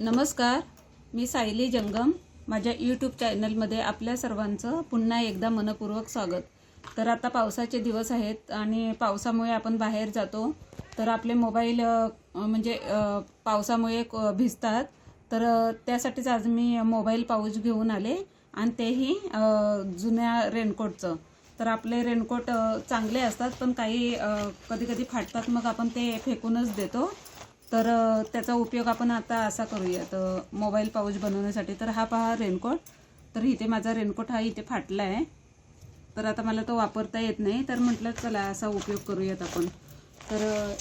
नमस्कार मी सायली जंगम. माझ्या यूट्यूब चॅनलमध्ये आपल्या सर्वांचं पुन्हा एकदा मनपूर्वक स्वागत. तर आता पावसाचे दिवस आहेत आणि पावसामुळे आपण बाहेर जातो. तर आपले मोबाईल म्हणजे पावसामुळे क- भिजतात. तर त्यासाठीच आज मी मोबाईल पाऊच घेऊन आले आणि तेही जुन्या रेनकोटचं. तर आपले रेनकोट चांगले असतात पण काही कधी कधी फाटतात मग आपण ते फेकूनच देतो. तर त्याचा उपयोग आपण आता असा करूयात. मोबाईल पाऊच बनवण्यासाठी तर हा पहा रेनकोट. तर इथे माझा रेनकोट हा इथे फाटला आहे. तर आता मला तो वापरता येत नाही. तर म्हटलं चला असा उपयोग करूयात आपण. तर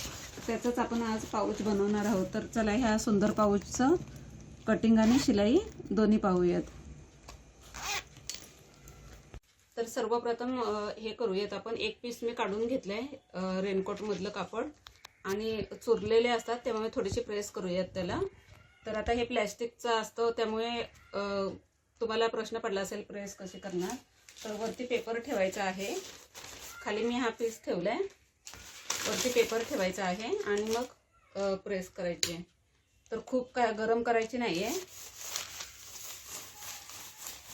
त्याचंच आपण आज पाऊच बनवणार आहोत. तर चला ह्या सुंदर पाऊचचं कटिंग आणि शिलाई दोन्ही पाहूयात. तर सर्वप्रथम हे करूयात आपण. एक पीस मी काढून घेतलं आहे रेनकोटमधलं कापड. आणि चुरलेले असतात त्यामुळे थोडीशी प्रेस करूयात त्याला. तर आता हे प्लॅस्टिकचं असतं त्यामुळे तुम्हाला प्रश्न पडला असेल प्रेस कशी करणार तर वरती पेपर ठेवायचा आहे. खाली मी हा पीस ठेवला आहे वरती पेपर ठेवायचा आहे आणि मग प्रेस करायची. आहे तर खूप काय गरम करायची नाही आहे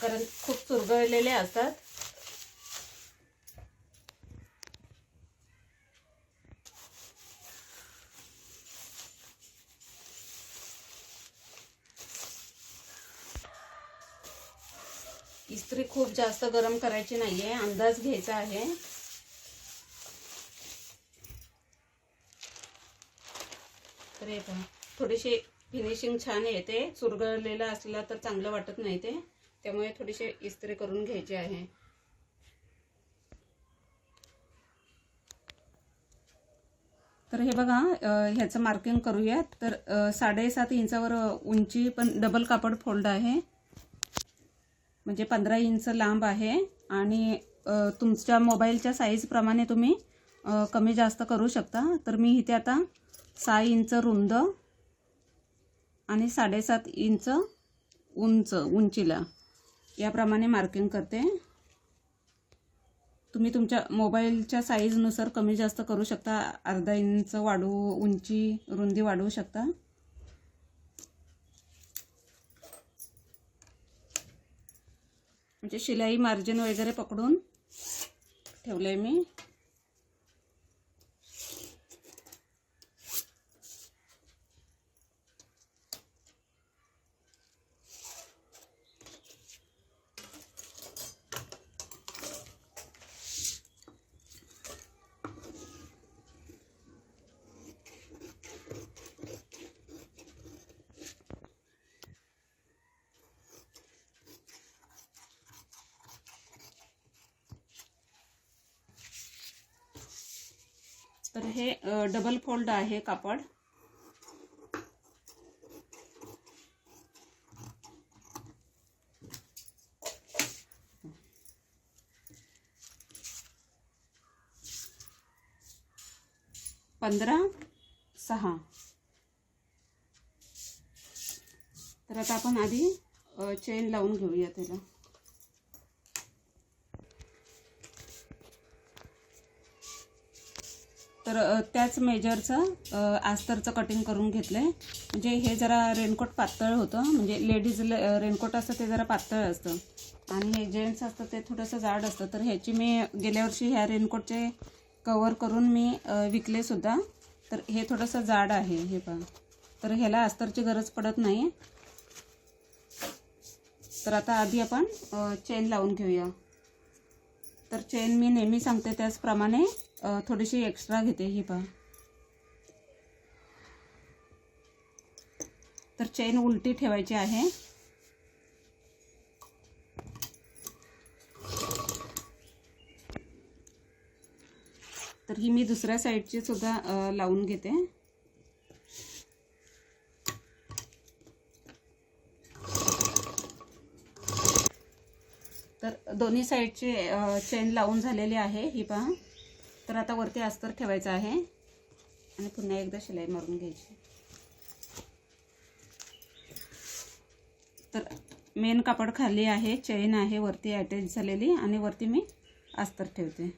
कारण खूप चुरगळलेले असतात इस्त्री खूप जास्त गरम करायची नाहीये अंदाज घ्यायचा आहे. तर हे पहा थोडीशी फिनिशिंग छान येते. चुरगळलेला असला तर चांगलं वाटत नाही ते. त्यामुळे थोडीशी इस्त्री करून घ्यायची आहे. तर हे बघा ह्याचं मार्किंग करूयात. तर साडेसात इंचावर उंची पण डबल कापड फोल्ड आहे. म्हणजे पंधरा इंच लांब आहे आणि तुमच्या मोबाईलच्या साईजप्रमाणे तुम्ही कमी जास्त करू शकता. तर मी इथे आता सहा इंच रुंद आणि साडेसात इंच उंच उंचीला याप्रमाणे मार्किंग करते. तुम्ही तुमच्या मोबाईलच्या साईजनुसार कमी जास्त करू शकता. अर्धा इंच वाढू उंची रुंदी वाढवू शकता. म्हणजे शिलाई मार्जिन वगैरे पकडून ठेवलं आहे मी. तर हे डबल फोल्ड आहे कापड. पंधरा सहा. तर आता आपण आधी चेन लावून घेऊया त्याला. तर त्याच मेजरचं आस्तरचं कटिंग करून घेतलं आहे म्हणजे हे जरा रेनकोट पातळ होतं. म्हणजे लेडीज रेनकोट असतं ते जरा पातळ असतं. आणि हे जेंट्स असतं ते थोडंसं जाड असतं. तर ह्याची मी गेल्या वर्षी ह्या रेनकोटचे कवर करून मी विकलेसुद्धा विकले सुद्धा. तर हे थोडंसं जाड आहे हे पहा. तर ह्याला अस्तरची गरज पडत नाही. तर आता आधी आपण चेन लावून घेऊया. तर चेन मी नेहमी सांगते त्याचप्रमाणे. थोडीशी एक्स्ट्रा घेते ही पहा. तर चेन उलटी ठेवायची आहे. तर ही मी दुसऱ्या साईडची सुद्धा लावून घेते. तर दोन्ही साईडचे चेन लावून झालेली आहे ही पहा. तर आता वरती अस्तर ठेवायचं आहे. आणि पुन्हा एकदा शिलाई मारून घ्यायची. तर मेन कापड खाली आहे चेन आहे वरती अटॅच झालेली आणि वरती मी अस्तर ठेवते.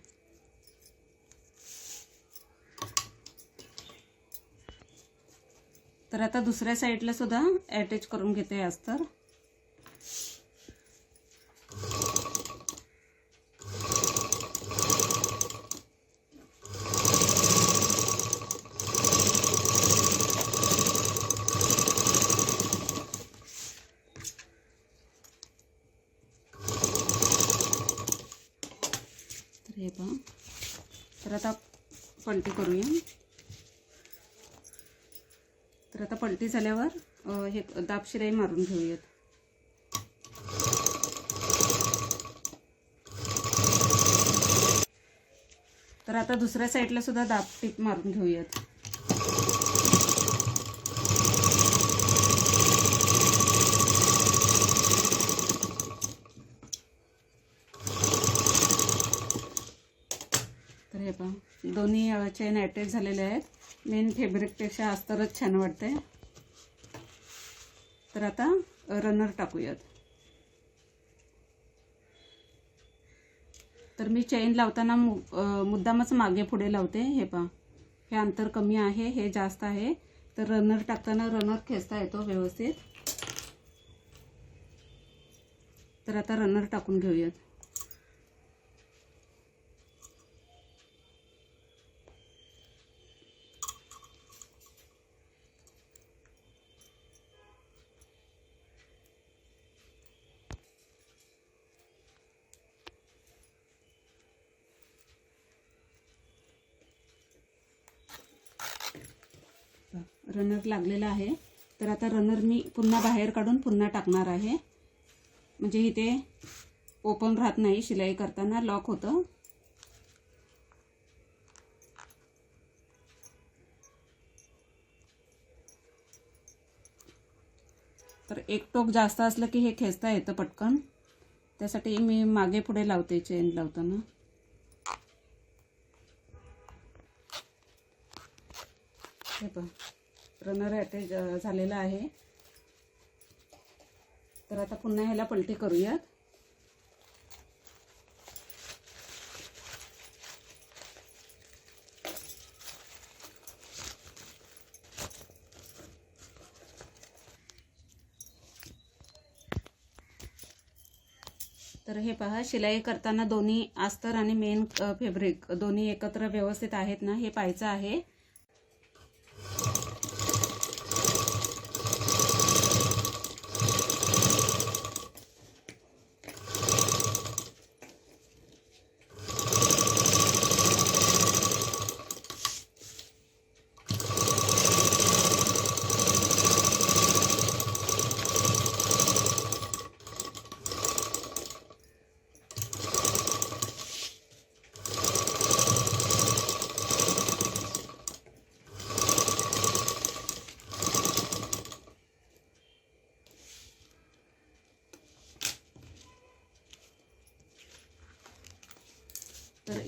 तर आता दुसऱ्या साईडला सुद्धा अटॅच करून घेते अस्तर तर हे पहा तर आता पलटी करूया. तर आता पलटी झाल्यावर हे दाब शिराई मारून घेऊयात. तर आता दुसऱ्या साईडला सुद्धा दाब टीप मारून घेऊयात. हे पहा. दोन्ही चेन अटॅच झालेले आहेत. मेन फेब्रिकपेक्षा अस्तरच छान वाटते. तर आता रनर टाकूयात. तर मी चेन लावताना मु मुद्दामच मागे पुढे लावते. हे पहा. हे अंतर कमी आहे हे जास्त आहे. तर रनर टाकताना रनर खेचता येतो व्यवस्थित. तर आता रनर टाकून घेऊयात. रनर लागलेला आहे. तर आता रनर मी पुन्हा बाहेर काढून पुन्हा टाकणार आहे. म्हणजे इथे ओपन राहत नाही शिलाई करताना लॉक होतं. तर एक टोक जास्त असलं की हे खेचता येतं पटकन. त्यासाठी मी मागे पुढे लावते चेन लावताना. हे पहा. रनर अटॅच झालेला आहे. तर आता पुन्हा ह्याला पलटी करूयात. तर हे पहा शिलाई करताना दोन्ही अस्तर आणि मेन फेब्रिक दोन्ही एकत्र व्यवस्थित आहेत ना हे पाहायचं आहे.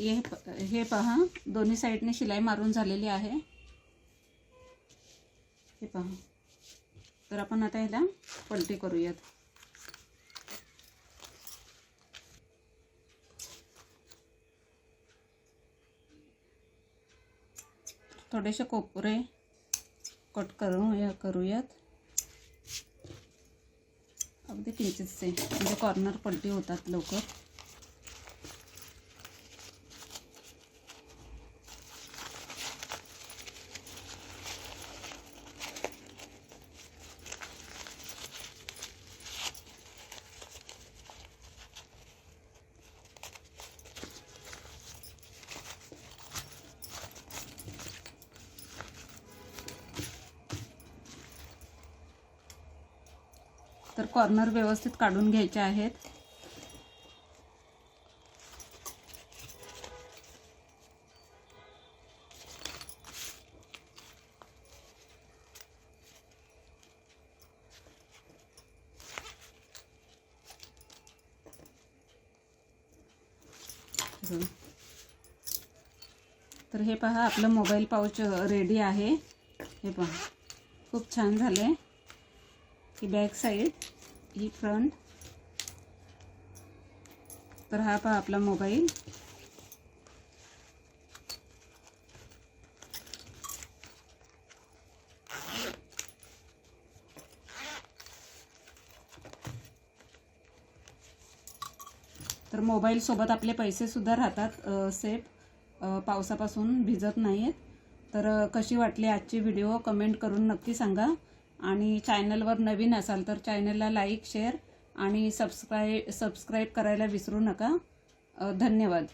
हे हे पहा दोन्ही साईडने शिलाई मारून झालेली आहे. हे पहा. तर आपण आता ह्याला पलटी करूयात. थोडेसे कोपरे कट करू या करूयात. अगदी किंचितसे म्हणजे कॉर्नर पलटी होतात लवकर. तर कॉर्नर व्यवस्थित काढून घ्यायचे आहेत. तर- तर हे पहा आपलं मोबाईल पाऊच रेडी आहे. हे पहा खूप छान झाले ही बॅक साईड ही फ्रंट तर हा पहा आपला मोबाईल तर मोबाईल सोबत आपले पैसे सुद्धा राहतात सेफ पावसापासून भिजत नाहीत तर कशी वाटली आजची व्हिडिओ कमेंट करून नक्की सांगा. आणि चॅनलवर नवीन असाल तर चॅनलला लाईक शेअर आणि सबस्क्राईब सबस्क्राईब करायला विसरू नका. धन्यवाद.